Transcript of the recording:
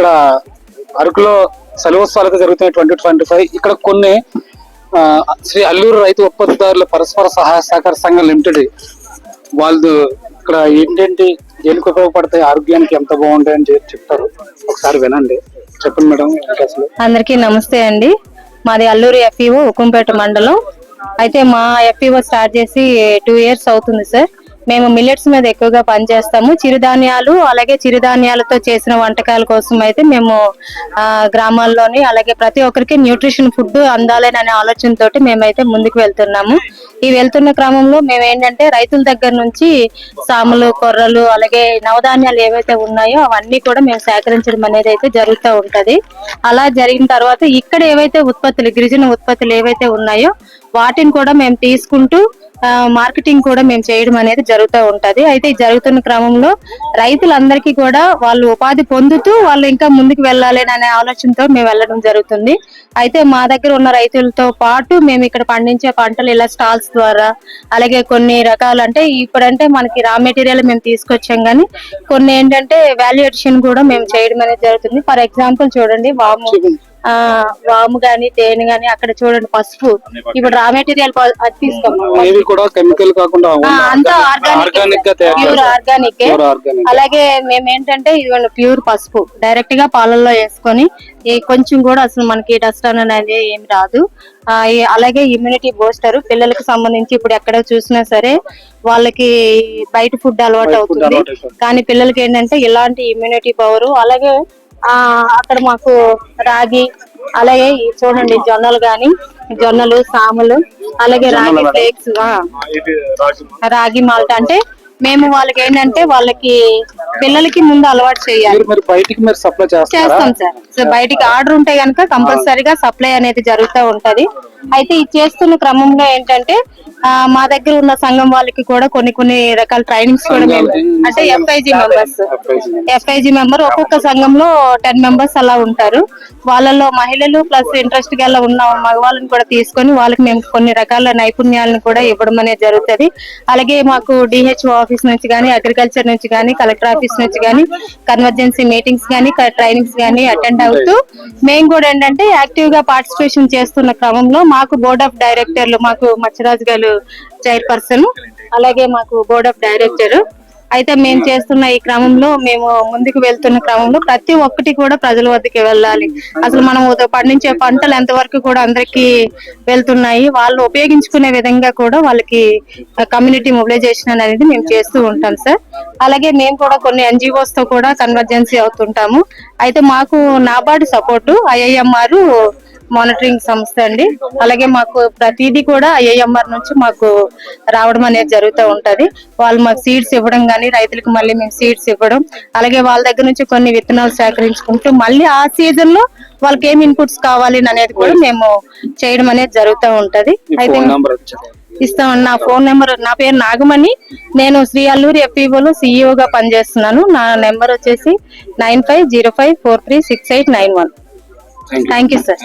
ఇక్కడ అరకులో సెలవుత్సవాలకు జరుగుతున్నాయి ట్వంటీ ట్వంటీ ఫైవ్. ఇక్కడ కొన్ని ఆ, శ్రీ అల్లూరు రైతు ఉత్పత్తిదారుల పరస్పర సహాయ సహకార సంఘం లిమిటెడ్ వాళ్ళు ఇక్కడ ఏంటంటి దేనికి ఉపయోగపడతాయి ఆరోగ్యానికి ఎంత బాగుంటాయి అని చెప్తారు. ఒకసారి వినండి. చెప్పండి మేడం అందరికీ నమస్తే అండి. మాది అల్లూరు ఎఫ్ఈఓ ఉక్కుంపేట మండలం. అయితే మా ఎఫ్ఈఓ స్టార్ట్ చేసి టూ ఇయర్స్ అవుతుంది సార్ మేము మిల్లెట్స్ మీద ఎక్కువగా పనిచేస్తాము. చిరుధాన్యాలు అలాగే చిరుధాన్యాలతో చేసిన వంటకాల కోసం అయితే మేము ఆ, గ్రామాల్లోని అలాగే ప్రతి ఒక్కరికి న్యూట్రిషన్ ఫుడ్ అందాలని అనే ఆలోచనతోటి మేమైతే ముందుకు వెళ్తున్నాము. ఈ వెళ్తున్న క్రమంలో మేము ఏంటంటే రైతుల దగ్గర నుంచి సాములు కొర్రలు అలాగే నవధాన్యాలు ఏవైతే ఉన్నాయో అవన్నీ కూడా మేము సేకరించడం అనేది అయితే జరుగుతూ ఉంటది. అలా జరిగిన తర్వాత ఇక్కడ ఏవైతే ఉత్పత్తులు గిరిజన ఉత్పత్తులు ఏవైతే ఉన్నాయో వాటిని కూడా మేము తీసుకుంటూ మార్కెటింగ్ కూడా మేము చేయడం అనేది జరుగుతూ ఉంటది. అయితే జరుగుతున్న క్రమంలో రైతులందరికీ కూడా వాళ్ళు ఉపాధి పొందుతూ వాళ్ళు ఇంకా ముందుకు వెళ్ళాలి అనే ఆలోచనతో మేము వెళ్ళడం జరుగుతుంది. అయితే మా దగ్గర ఉన్న రైతులతో పాటు మేము ఇక్కడ పండించే పంటలు ఇలా స్టాల్స్ ద్వారా అలాగే కొన్ని రకాలు అంటే ఇప్పుడంటే మనకి రా మెటీరియల్ మేము తీసుకొచ్చాం కానీ కొన్ని ఏంటంటే వాల్యుయేషన్ కూడా మేము చేయడం అనేది జరుగుతుంది. ఫర్ ఎగ్జాంపుల్ చూడండి వాము. ఆ వాము గాని తేనె గాని అక్కడ చూడండి పసుపు. ఇప్పుడు రా మెటీరియల్ అది కూడా కెమికల్ కాకుండా అంతా ఆర్గానిక్ ప్యూర్ ఆర్గానిక్ అలాగే మేము ఏంటంటే ఇదిగోండి ప్యూర్ పసుపు. డైరెక్ట్గా పాలల్లో వేసుకొని ఈ కొంచెం కూడా అసలు మనకి డస్ట్ అనేది ఏమి రాదు. అలాగే ఇమ్యూనిటీ బూస్టర్ పిల్లలకి సంబంధించి ఇప్పుడు ఎక్కడ చూసినా సరే వాళ్ళకి బయట ఫుడ్ అలవాటు అవుతుంది. కానీ పిల్లలకి ఏంటంటే ఇలాంటి ఇమ్యూనిటీ పవర్ అలాగే ఆ అక్కడ మాకు రాగి అలాగే చూడండి జొన్నలు గాని జొన్నలు సాములు అలాగే రాగి ఫ్లేక్స్ రాగి మాల్ట్ అంటే మేము వాళ్ళకి ఏంటంటే వాళ్ళకి పిల్లలకి ముందు అలవాటు చేయాలి. మీరు బయటికి మీరు సప్లై చేస్తాం సార్. సో బయటికి ఆర్డర్ ఉంటే గనుక కంపల్సరీగా సప్లై అనేది జరుగుతూ ఉంటది. అయితే ఇది చేస్తున్న క్రమంలో ఏంటంటే మా దగ్గర ఉన్న సంఘం వాళ్ళకి కూడా కొన్ని కొన్ని రకాల ట్రైనింగ్స్ కూడా మేము అంటే ఎఫ్ఐజి మెంబర్స్ ఎఫ్ఐజి మెంబర్ ఒక్కొక్క సంఘంలో టెన్ మెంబర్స్ అలా ఉంటారు. వాళ్ళలో మహిళలు ప్లస్ ఇంట్రెస్ట్ గల ఉన్న మగవాళ్ళని కూడా తీసుకొని వాళ్ళకి మేము కొన్ని రకాల నైపుణ్యాలను కూడా ఇవ్వడం అనేది జరుగుతుంది. అలాగే మాకు డిహెచ్ఓ ఆఫీస్ నుంచి కానీ అగ్రికల్చర్ నుంచి కానీ కలెక్టర్ నుంచి కానీ కన్వర్జెన్సీ మీటింగ్స్ కానీ ట్రైనింగ్స్ కానీ అటెండ్ అవుతూ మేము కూడా ఏంటంటే యాక్టివ్గా పార్టిసిపేషన్ చేస్తున్న క్రమంలో మాకు బోర్డ్ ఆఫ్ డైరెక్టర్లు మాకు మచ్చరాజు గారు చైర్పర్సన్ అలాగే మాకు బోర్డ్ ఆఫ్ డైరెక్టర్ అయితే మేము చేస్తున్న ఈ క్రమంలో మేము ముందుకు వెళ్తున్న క్రమంలో ప్రతి ఒక్కటి కూడా ప్రజల వద్దకి వెళ్ళాలి. అసలు మనం పండించే పంటలు ఎంతవరకు కూడా అందరికి వెళ్తున్నాయి వాళ్ళు ఉపయోగించుకునే విధంగా కూడా వాళ్ళకి కమ్యూనిటీ మొబిలైజేషన్ అనేది మేము చేస్తూ ఉంటాం సార్. అలాగే మేము కూడా కొన్ని ఎన్జిఓస్తో కూడా కన్వర్జెన్సీ అవుతుంటాము. అయితే మాకు నాబార్డు సపోర్టు ఐఐఎంఆర్ మానిటరింగ్ సంస్థ అండి. అలాగే మాకు ప్రతిదీ కూడా ఐఐఎంఆర్ నుంచి మాకు రావడం అనేది జరుగుతూ ఉంటది. వాళ్ళు మాకు సీడ్స్ ఇవ్వడం కానీ రైతులకు మళ్ళీ మేము సీడ్స్ ఇవ్వడం అలాగే వాళ్ళ దగ్గర నుంచి కొన్ని విత్తనాలు సేకరించుకుంటూ మళ్ళీ ఆ సీజన్లో వాళ్ళకి ఏం ఇన్పుట్స్ కావాలి అనేది కూడా మేము చేయడం అనేది జరుగుతూ ఉంటది. అయితే ఫోన్ నంబర్ చెప్పండి. ఇస్తాం నా ఫోన్ నెంబర్ నా పేరు నాగమణి. నేను శ్రీ అల్లూరి ఎఫ్ఈఓలో సిఇఓగా పనిచేస్తున్నాను. నా నెంబర్ వచ్చేసి nine five zero five four three six eight nine one. Thank you sir